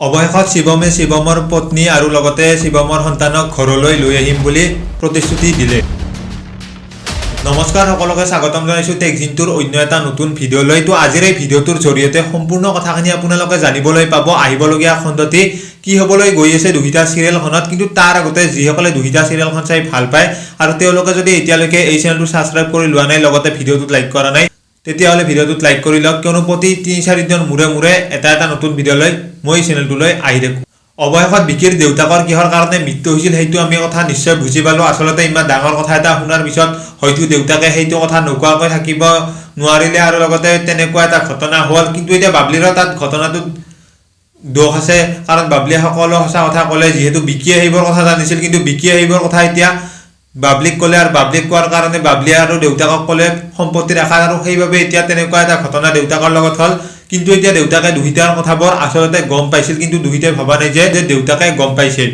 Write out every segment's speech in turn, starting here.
অৱশেষত শিৱমে শিৱমৰ পত্নী আৰু লগতে শিৱমৰ সন্তানক ঘৰলৈ লৈ আহিম বুলি প্ৰতিশ্ৰুতি দিলে। নমস্কাৰ সকলোকে স্বাগতম জনাইছোঁ টেকজিনটোৰ অন্য এটা নতুন ভিডিঅ'লৈ। তো আজিৰ এই ভিডিঅ'টোৰ জৰিয়তে সম্পূৰ্ণ কথাখিনি আপোনালোকে জানিবলৈ পাব আহিবলগীয়া খণ্ডটি কি হ'বলৈ গৈ আছে দুহিতা চিৰিয়েলখনত কিন্তু তাৰ আগতে যিসকলে দুহিতা চিৰিয়েলখন চাই ভাল পায় আৰু তেওঁলোকে যদি এতিয়ালৈকে এই চেনেলটো ছাবস্ক্ৰাইব কৰি লোৱা নাই লগতে ভিডিঅ'টোত লাইক কৰা নাই তেতিয়াহ'লে ভিডিঅ'টোত লাইক কৰি লওক কিয়নো প্ৰতি তিনি চাৰিদিনৰ মূৰে মূৰে এটা এটা নতুন ভিডিঅ' লৈ মই চেনেলটোলৈ আহি থাকোঁ। অৱশেষত বিকিৰ দেউতাকৰ কিহৰ কাৰণে মৃত্যু হৈছিল সেইটো আমি কথা নিশ্চয় বুজি পালোঁ। আচলতে ইমান ডাঙৰ কথা এটা শুনাৰ পিছত হয়তো দেউতাকে সেইটো কথা নোকোৱাকৈ থাকিব নোৱাৰিলে আৰু লগতে তেনেকুৱা এটা ঘটনা হ'ল। কিন্তু এতিয়া বাবলিৰৰ তাত ঘটনাটোত দোষ আছে। কাৰণ বাবলিয়ে সকলো সঁচা কথা ক'লে। যিহেতু বিকিয়ে সেইবোৰ কথা জানিছিল। কিন্তু বিকিয়ে সেইবোৰ কথা এতিয়া বাবলিক ক'লে আৰু বাবলিক কোৱাৰ কাৰণে বাবলিয়ে আৰু দেউতাকক ক'লে, সম্পত্তি ৰাখা আৰু সেইবাবে এতিয়া তেনেকুৱা এটা ঘটনা দেউতাকৰ লগত হ'ল। কিন্তু এতিয়া দেউতাকে দুহিতাৰ কথাবোৰ আচলতে গম পাইছিল, কিন্তু দুহিতাই ভবা নাই যে যে দেউতাকে গম পাইছিল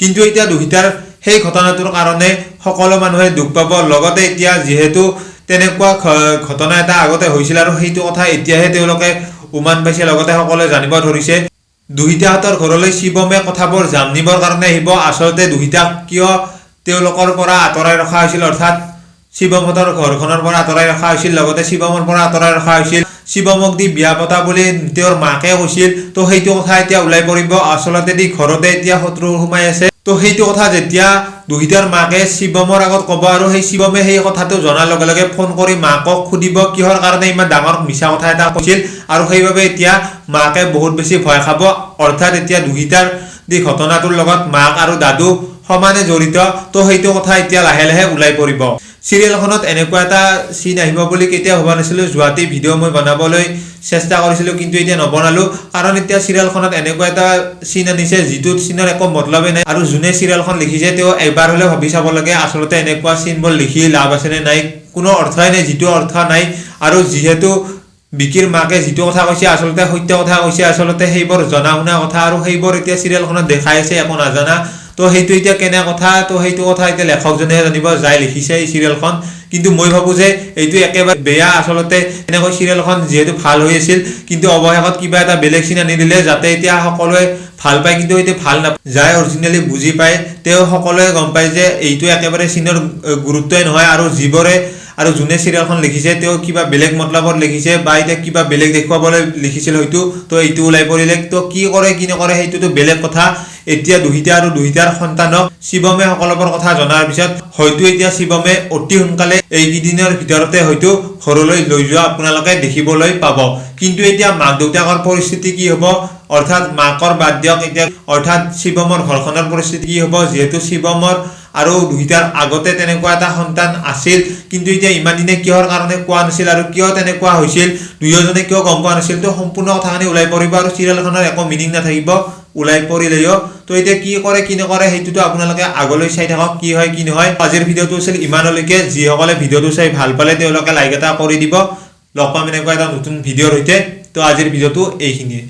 কিন্তু এতিয়া দুহিতাৰ সেই ঘটনাটোৰ কাৰণে সকলো মানুহে দুখ পাব। লগতে এতিয়া যিহেতু তেনেকুৱা ঘটনা এটা আগতে হৈছিল আৰু সেইটো কথা এতিয়াহে তেওঁলোকে উমান পাইছে, লগতে সকলোৱে জানিব ধৰিছে। দুহিতাহঁতৰ ঘৰলৈ শিৱমে কথাবোৰ জানিবৰ কাৰণে আহিব। আচলতে দুহিতাক কিয় তেওঁলোকৰ পৰা আঁতৰাই ৰখা হৈছিল অৰ্থাৎ শিৱমহঁতৰ ঘৰখনৰ পৰা আঁতৰাই ৰখা হৈছিল লগতে শিৱমৰ পৰা আঁতৰাই ৰখা হৈছিল। শিৱমক দি বিয়া পতা বুলি তেওঁৰ মাকে কৈছিল। তো সেইটো কথা এতিয়া ওলাই পৰিব। আচলতে দি ঘৰতে এতিয়া শত্ৰু সোমাই আছে। তো সেইটো কথা যেতিয়া দুহিতাৰ মাকে শিৱমৰ আগত ক'ব আৰু সেই শিৱমে সেই কথাটো জনাৰ লগে লগে ফোন কৰি মাকক সুধিব কিহৰ কাৰণে ইমান ডাঙৰ মিছা কথা এটা কৈছিল। আৰু সেইবাবে এতিয়া মাকে বহুত বেছি ভয় খাব। অৰ্থাৎ এতিয়া দুহিতাৰ দি ঘটনাটোৰ লগত মাক আৰু দাদু সমানে জড়িত। তো সেইটো কথা এতিয়া লাহে লাহে ওলাই পৰিব। চিৰিয়েলখনত এনেকুৱা এটা চিন আহিব বুলি কেতিয়া ভবা নাছিলোঁ। যোৱাটি ভিডিঅ' মই বনাবলৈ চেষ্টা কৰিছিলোঁ, কিন্তু এতিয়া নবনালোঁ। কাৰণ এতিয়া চিৰিয়েলখনত এনেকুৱা এটা চিন আনিছে যিটো চিনৰ একো মতলবেই নাই। আৰু যোনে চিৰিয়েলখন লিখিছে, তেওঁ এবাৰ হ'লেও ভাবি চাব লাগে, আচলতে এনেকুৱা চিনবোৰ লিখি লাভ আছেনে নাই। কোনো অৰ্থই নাই, যিটো অৰ্থ নাই। আৰু যিহেতু বিকিৰ মাকে যিটো কথা কৈছে, আচলতে সত্য কথা কৈছে, আচলতে সেইবোৰ জনা শুনা কথা। আৰু সেইবোৰ এতিয়া চিৰিয়েলখনত দেখাই আছে, একো নাজানা। তো সেইটো এতিয়া কেনে কথা তো সেইটো কথা এতিয়া লেখকজনেহে জানিব যাই লিখিছে এই চিৰিয়েলখন। কিন্তু মই ভাবোঁ যে এইটো একেবাৰে বেয়া আচলতে এনেকৈ চিৰিয়েলখন যিহেতু ভাল হৈ আছিল কিন্তু অৱশেষত কিবা এটা বেলেগ চিন আনি দিলে যাতে এতিয়া সকলোৱে ভালো পায় কিন্তু এইটো ভালো নাপায় যাই অৰিজিনেলি বুজি পায়, তেওঁ সকলোৱে গম পায় যে এইটো একেবাৰে চিনৰ গুৰুত্বই নহয় আৰু যিবোৰে, আৰু যোনে চিৰিয়েলখন লিখিছে, তেওঁ কিবা বেলেগ মতলবত লিখিছে বা এতিয়া কিবা বেলেগ দেখুৱাবলৈ লিখিছিল হয়তো, তো এইটো ওলাই পৰিলে, তো কি কৰে, কি নকৰে, সেইটোতো বেলেগ কথা। এতিয়া দুহিতা আৰু দুহিতাৰ সন্তানক শিৱমে সকলোবোৰ কথা জনাৰ পিছত, হয়তো এতিয়া শিৱমে অতি সোনকালে এইকেইদিনৰ ভিতৰতে হয়তো ঘৰলৈ লৈ যোৱা আপোনালোকে দেখিবলৈ পাব। কিন্তু এতিয়া মাক দেউতাকৰ পৰিস্থিতি কি হ'ব? অৰ্থাৎ মাকৰ বাদ দিয়ক, এতিয়া অৰ্থাৎ শিৱমৰ ঘৰখনৰ পৰিস্থিতি কি হ'ব? যিহেতু শিৱমৰ আৰু দুহিতাৰ আগতে তেনেকুৱা এটা সন্তান আছিল, কিন্তু এতিয়া ইমান দিনে কিহৰ কাৰণে কোৱা নাছিল আৰু কিয় তেনেকুৱা হৈছিল? দুয়োজনে কিয় গম পোৱা নাছিল? তো সম্পূৰ্ণ কথাখিনি ওলাই পৰিব আৰু চিৰিয়েলখনৰ একো মিনিং নাথাকিব। ওলাই পৰিলেও। তো এতিয়া কি কৰে, কি নকৰে, সেইটোতো আপোনালোকে আগলৈ চাই থাকক, কি হয়, কি নহয়। আজিৰ ভিডিঅ'টো আছিল ইমানলৈকে। যিসকলে ভিডিঅ'টো চাই ভালো পালে, তেওঁলোকে লাইক এটা কৰি দিব। লগ পাম এনেকুৱা এটা নতুন ভিডিঅ'ৰ সৈতে। তো আজিৰ ভিডিঅ'টো এইখিনিয়ে।